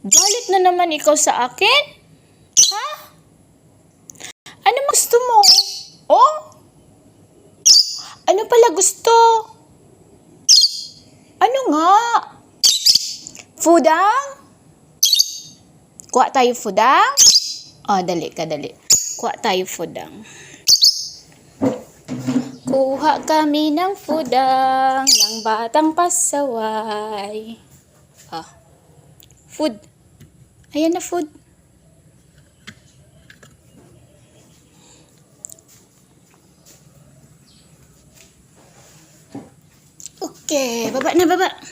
Galit na naman ikaw sa akin? Ha? Ano gusto mo? Oh? Ano pala gusto? Ano nga? Fudang? Kuha tayo fudang? Oh, dali ka, dali. Kuha tayo fudang. Kuha kami ng fudang ng batang pasaway. Ah. Food. Ayan na food. Okay, baba na baba.